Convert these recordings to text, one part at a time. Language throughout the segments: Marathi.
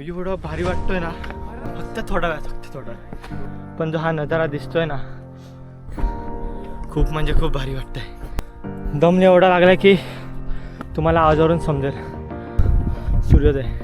एवढं भारी वाटतोय ना. फक्त थोडा वेळ फक्त थोडा वेळ. पण जो हा नजारा दिसतोय ना खूप म्हणजे खूप भारी वाटतंय. दम एवढा लागलाय की तुम्हाला आवाजावरून समजेल. सूर्योदय.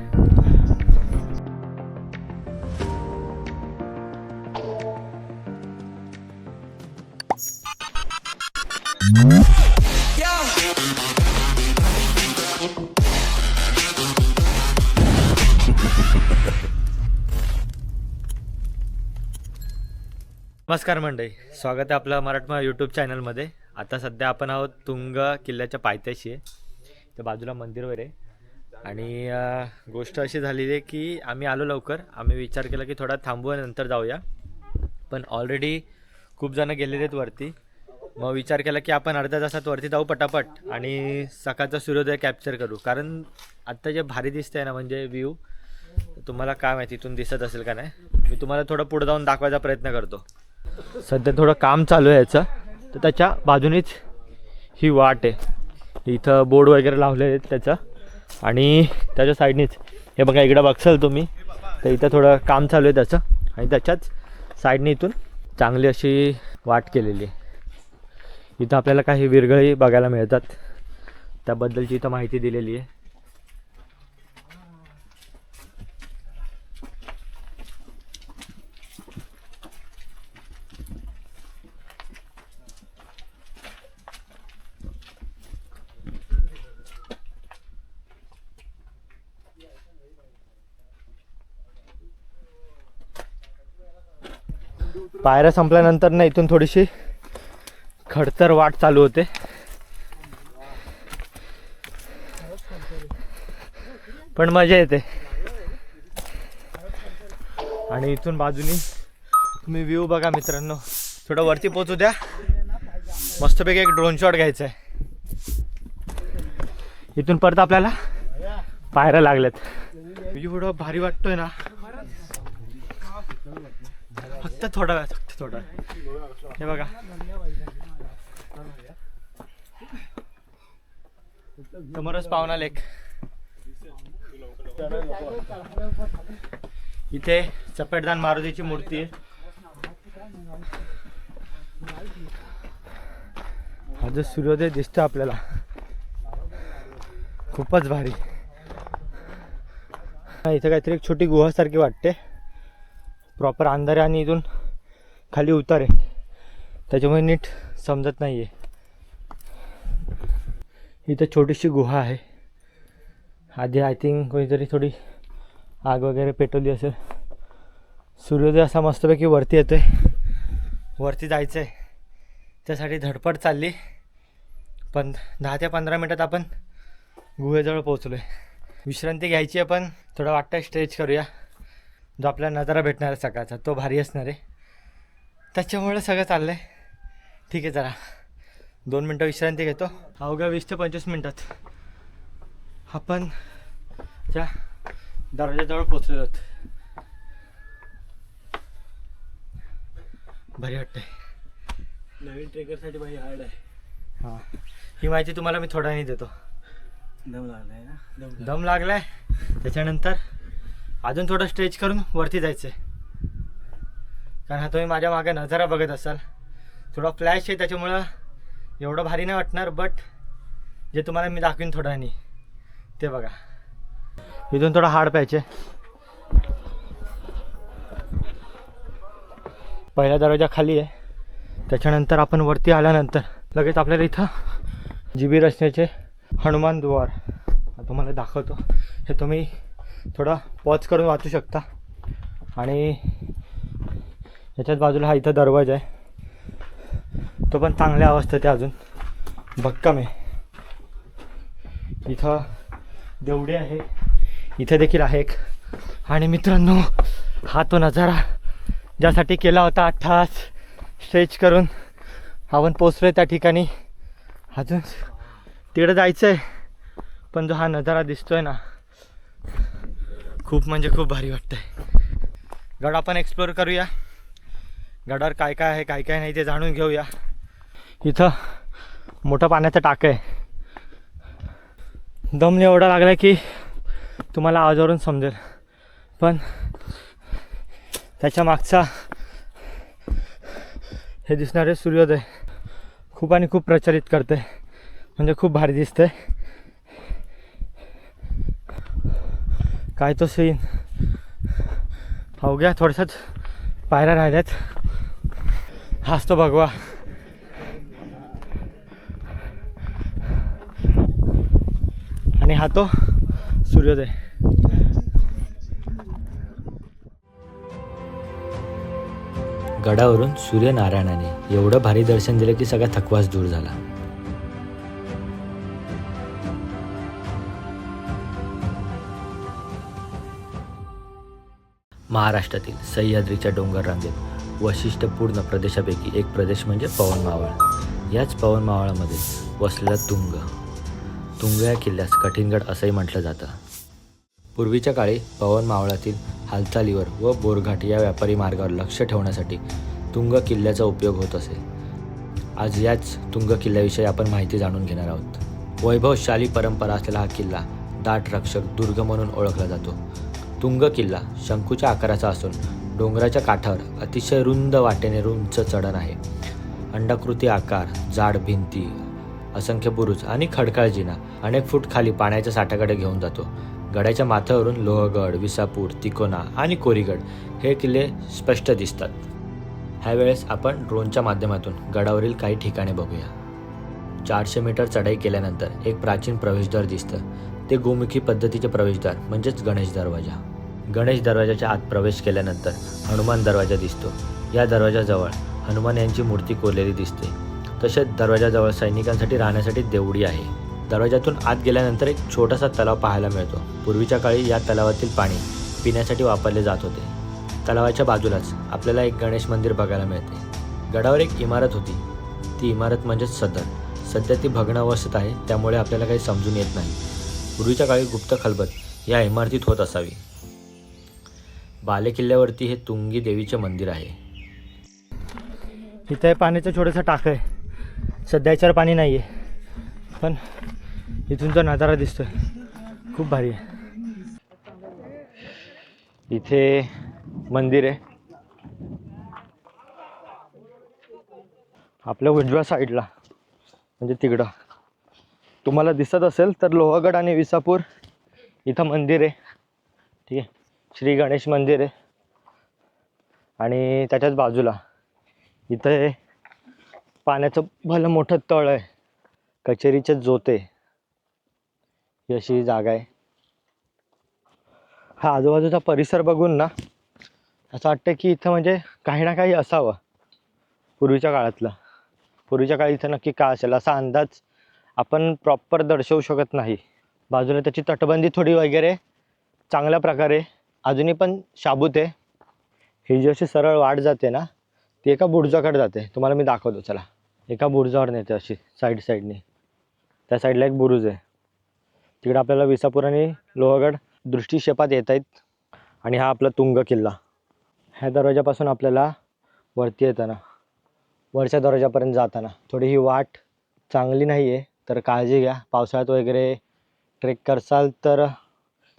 नमस्कार मंडळी. स्वागत आहे आपलं मराठमा यूट्यूब चॅनलमध्ये आता सध्या आपण आहोत तुंग किल्ल्याच्या पायथ्याशी. आहे त्या बाजूला मंदिर वगैरे. आणि गोष्ट अशी झालेली आहे की आम्ही आलो लवकर. आम्ही विचार केला की थोडा थांबू आणि नंतर जाऊया. पण ऑलरेडी खूप जणं गेलेले आहेत वरती. मग विचार केला की आपण अर्ध्या तासात वरती जाऊ पटापट आणि सकाळचा सूर्योदय कॅप्चर करू. कारण आत्ता जे भारी दिसतंय ना म्हणजे व्ह्यू तुम्हाला काय माहिती इथून दिसत असेल का नाही? मी तुम्हाला थोडं पुढे जाऊन दाखवायचा प्रयत्न करतो. सध्या थोडं काम चालू आहे याचं. तर त्याच्या बाजूनेच ही वाट आहे. इथं बोर्ड वगैरे लावले आहेत त्याचं. आणि त्याच्या साईडनेच हे बघा इकडं बघसाल तुम्ही तर इथं थोडं काम चालू आहे त्याचं. आणि त्याच्याच साईडने इथून चांगली अशी वाट केलेली आहे. इथं आपल्याला काही विरगळी बघायला मिळतात. त्याबद्दलची इथं माहिती दिलेली आहे. पायऱ्या संपल्यानंतर ना इथून थोडीशी खडतर वाट चालू होते. पण मजा येते. आणि इथून बाजूनी तुम्ही व्ह्यू बघा मित्रांनो. थोडं वरती पोचू द्या. मस्तपैकी एक ड्रोन शॉट घ्यायचा आहे इथून परत आपल्याला पायऱ्या लागल्यात. एवढं भारी वाटतोय ना. फक्त थोडा वेळ फक्त थोडा वेळ. हे बघा. समोरच पाहुणा लेक. इथे चपेटदान मारुतीची मूर्ती आहे. हा जो सूर्योदय दिसतो आपल्याला खूपच भारी. हा, इथं काहीतरी एक छोटी गुहासारखी वाटते. प्रॉपर अंधार आणि इथून खाली उतार. आहे त्याच्यामुळे नीट समजत नाही आहे इथं छोटीशी गुहा आहे. आधी आय थिंक कोणीतरी थोडी आग वगैरे पेटवली असेल. सूर्योदय असा मस्तपैकी वरती येतो आहे वरती जायचं आहे त्यासाठी धडपड चालली. पण दहा ते पंधरा मिनटात आपण गुहेजवळ पोहोचलो आहे विश्रांती घ्यायची आहे पण थोडं वाटतं स्ट्रेच करूया. जो आपल्याला नजारा भेटणार आहे सकाळचा तो भारी असणार आहे. त्याच्यामुळे सगळं चाललं आहे ठीक आहे जरा दोन मिनटं विश्रांती घेतो. अवघ्या वीस ते पंचवीस मिनटात आपण त्या दरवाजाजवळ पोचलेलो आहोत. भारी वाटतंय. नवीन ट्रेकरसाठी भाई हार्ड आहे. हां. ही माहिती तुम्हाला मी थोड्या वेळाने देतो. दम लागलाय ना? दम दम लागलाय. त्याच्यानंतर अजून थोडं स्ट्रेच करून वरती जायचं आहे कारण हा तुम्ही माझ्या मागे नजारा बघत असाल. थोडा फ्लॅश आहे त्याच्यामुळं एवढं भारी नाही वाटणार बट जे तुम्हाला मी दाखवीन थोड्यानी ते बघा. इथून थोडं हार्ड पाहिजे पहिला दरवाजा खाली आहे. त्याच्यानंतर आपण वरती आल्यानंतर लगेच आपल्याला इथं जी बी रचनेचे हनुमान द्वार. हा तुम्हाला दाखवतो. हे तुम्ही थोडा पॉज करून वाचू शकता. आणि याच्याच बाजूला हा इथं दरवाजा आहे. तो पण चांगल्या अवस्थेत आहे अजून. भक्कम आहे. इथं देवडे आहे. इथे देखील आहे एक. आणि मित्रांनो हा तो नजारा ज्यासाठी केला होता आठ तास स्ट्रेच करून आपण पोचलो त्या ठिकाणी. अजून तिकडं जायचं आहे पण जो हा नजारा दिसतोय ना खूप म्हणजे खूप भारी वाटतंय. गड आपण एक्सप्लोअर करूया. गडावर काय काय आहे काय काय नाही ते जाणून घेऊया. इथं मोठं पाण्याचं टाकं आहे. दम एवढा लागला की तुम्हाला आवाजावरून समजेल. पण त्याच्या मागचा हे दिसणारे सूर्योदय खूप आणि खूप प्रचलित करते म्हणजे खूप भारी दिसते काय तो सीन अवघ्या थोडशाच पायऱ्या राहिल्यात. हाच तो भगवा. आणि हा तो सूर्योदय. गडावरून सूर्यनारायणाने एवढं भारी दर्शन दिलं की सगळा थकवास दूर झाला. महाराष्ट्रातील सह्याद्रीच्या डोंगर रांगेत वैशिष्ट्यपूर्ण प्रदेशापैकी एक प्रदेश म्हणजे पवन मावळ याच पवन मावळामध्ये वसलेला तुंग. तुंग या किल्ल्यास कठीणगड असंही म्हटलं जातं. पूर्वीच्या काळी पवन मावळातील हालचालीवर व बोरघाट या व्यापारी मार्गावर लक्ष ठेवण्यासाठी तुंग किल्ल्याचा उपयोग होत असे. आज याच तुंग किल्ल्याविषयी आपण माहिती जाणून घेणार आहोत. वैभवशाली परंपरा असलेला हा किल्ला दाट रक्षक दुर्ग म्हणून ओळखला जातो. तुंग किल्ला शंकूच्या आकाराचा असून डोंगराच्या काठावर अतिशय रुंद वाटेने रुंच चढण आहे. अंडाकृती आकार जाड भिंती असंख्य बुरुज आणि खडकाळ जिना अनेक फूट खाली पाण्याच्या साठ्याकडे घेऊन जातो. गडाच्या माथ्यावरून लोहगड विसापूर तिकोना आणि कोरीगड हे किल्ले स्पष्ट दिसतात. ह्यावेळेस आपण ड्रोनच्या माध्यमातून गडावरील काही ठिकाणे बघूया. चारशे मीटर चढाई केल्यानंतर एक प्राचीन प्रवेशद्वार दिसतं. ते गोमुखी पद्धतीचे प्रवेशद्वार म्हणजेच गणेश दरवाजा. गणेश दरवाजाच्या आत प्रवेश केल्यानंतर हनुमान दरवाजा दिसतो. या दरवाजाजवळ हनुमान यांची मूर्ती कोरलेली दिसते. तसेच दरवाजाजवळ सैनिकांसाठी राहण्यासाठी देवडी आहे. दरवाजातून आत गेल्यानंतर एक छोटासा तलाव पाहायला मिळतो. पूर्वीच्या काळी या तलावातील पाणी पिण्यासाठी वापरले जात होते. तलावाच्या बाजूलाच आपल्याला एक गणेश मंदिर बघायला मिळते. गडावर एक इमारत होती. ती इमारत म्हणजेच सदर सध्या ती भग्न अवस्थेत आहे त्यामुळे आपल्याला काही समजून येत नाही. पूर्वीच्या काळी गुप्त खलबत या इमारतीत होत असावी. बालेकिल्ल्यावरती हे तुंगी देवीचे मंदिर आहे. इथे पाण्याचं छोटंसं टाक आहे. सध्या याच्यावर पाणी नाही आहे पण इथून जो नजारा दिसतोय खूप भारी आहे. इथे मंदिर आहे. आपल्या उजव्या साईडला म्हणजे तिकडं. तुम्हाला दिसत असेल तर लोहगड आणि विसापूर इथं मंदिर आहे. ठीक आहे. श्री गणेश मंदिर आहे. आणि त्याच्याच बाजूला इथं पाण्याचं भलं मोठं तळ आहे. कचेरीचे जोते ही अशी जागा आहे. हा आजूबाजूचा परिसर बघून ना असं वाटतं की इथं म्हणजे काही ना काही असावं. पूर्वीच्या काळातलं. पूर्वीच्या काळी इथं नक्की काय असेल? असा अंदाज आपण प्रॉपर दर्शवू शकत नाही. बाजूने त्याची तटबंदी थोडी वगैरे चांगल्या प्रकारे. अजूनही पण शाबूत आहे. ही जी अशी सरळ वाट जाते ना ती एका बुरुजाकडे जाते. तुम्हाला मी दाखवतो चला. एका बुरुजावर नेते अशी साईड साईडने त्या साईडला एक बुरुज आहे. तिकडे आपल्याला विसापूर आणि लोहगड दृष्टिक्षेपात येत आहेत. आणि हा आपला तुंग किल्ला. ह्या दरवाजापासून आपल्याला वरती येताना वरच्या दरवाजापर्यंत जाताना थोडी ही वाट चांगली नाही आहे तर काळजी घ्या. पावसाळ्यात वगैरे ट्रेक करसाल तर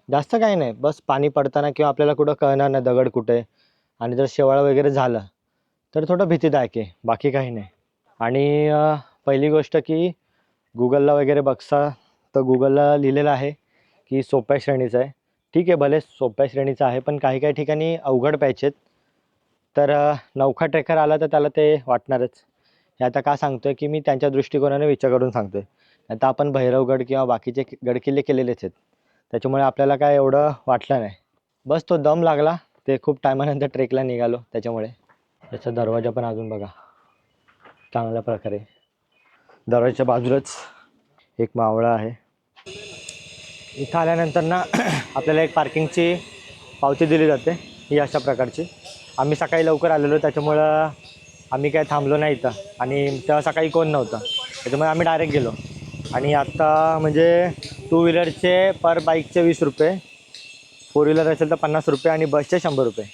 जास्त काही नाही. बस पाणी पडताना किंवा आपल्याला कुठं कळणार नाही दगड कुठे. आणि जर शेवाळ वगैरे झालं तर थोडं भीतीदायक आहे. बाकी काही नाही. आणि पहिली गोष्ट की गुगलला वगैरे बघसा तर गुगलला लिहिलेलं आहे की सोप्या श्रेणीचं आहे. ठीक आहे भले सोप्या श्रेणीचं आहे पण काही काही ठिकाणी अवघड पाहिजेत तर नौखा ट्रेकर आला तर त्याला ते वाटणारच. हे आता का सांगतोय की मी त्यांच्या दृष्टिकोनाने विचार करून सांगतोय. आता आपण भैरवगड किंवा बाकीचे गडकिल्ले केलेलेच आहेत. त्याच्यामुळे आपल्याला काय एवढं वाटलं नाही. बस तो दम लागला ते खूप टायमानंतर ट्रेकला निघालो त्याच्यामुळे. त्याचा दरवाजा पण अजून बघा. चांगल्या प्रकारे. दरवाजाच्या बाजूलाच एक मावळा आहे. इथं आल्यानंतर ना आपल्याला एक पार्किंगची पावती दिली जाते. ही अशा प्रकारची. आम्ही सकाळी लवकर आलेलो त्याच्यामुळं आम्ही काय थांबलो नाही इथं. आणि तेव्हा सकाळी कोण नव्हतं. त्याच्यामुळे आम्ही डायरेक्ट गेलो. आणि आत्ता म्हणजे टू व्हीलरचे पर बाईकचे वीस रुपये. फोर व्हीलर असेल तर पन्नास रुपये आणि बसचे शंभर रुपये.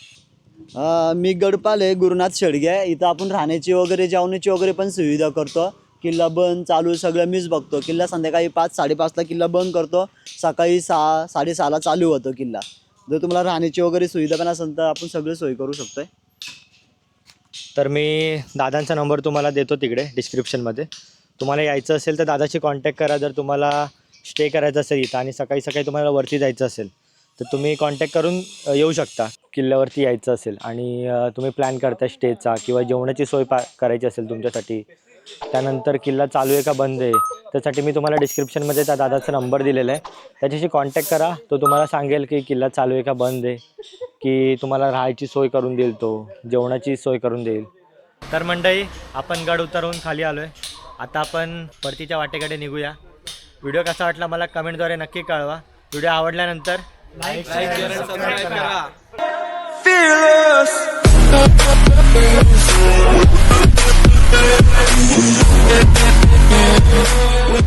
मी गडपाल आहे गुरुनाथ शेडगे. इथं आपण राहण्याची वगैरे जेवणाची वगैरे पण सुविधा करतो. किल्ला बंद चालू सगळं मीच बघतो. किल्ला संध्याकाळी पाच साडेपाचला किल्ला बंद करतो. सकाळी सहा साडेसहाला चालू होतो किल्ला. जर तुम्हाला राहण्याची वगैरे सुविधा पण असेल तर आपण सगळं सोय करू शकतोय. तर मी दादांचा नंबर तुम्हाला देतो तिकडे डिस्क्रिप्शनमध्ये तुम्हाला यायचं असेल तर दादाशी कॉन्टॅक्ट करा. जर तुम्हाला स्टे करायचं असेल इथं आणि सकाळी सकाळी तुम्हाला वरती जायचं असेल तर तुम्ही कॉन्टॅक्ट करून येऊ शकता. किल्ल्यावरती यायचं असेल आणि तुम्ही प्लॅन करता स्टेचा किंवा जेवणाची सोय पा करायची असेल तुमच्यासाठी त्यानंतर किल्ला चालू आहे का बंद आहे? त्यासाठी मी तुम्हाला डिस्क्रिप्शनमध्ये त्या दादाचा नंबर दिलेला आहे. त्याच्याशी कॉन्टॅक्ट करा. तो तुम्हाला सांगेल की किल्ला चालू आहे का बंद आहे. की तुम्हाला राहायची सोय करून देईल तो. जेवणाची सोय करून देईल. तर मंडळी आपण गड उतरवून खाली आलो आहे आता आपण परतीच्या वाटेकडे निघूया. व्हिडिओ कसा वाटला मला कमेंटद्वारे नक्की कळवा. व्हिडिओ आवडल्यानंतर लाईक करा. We're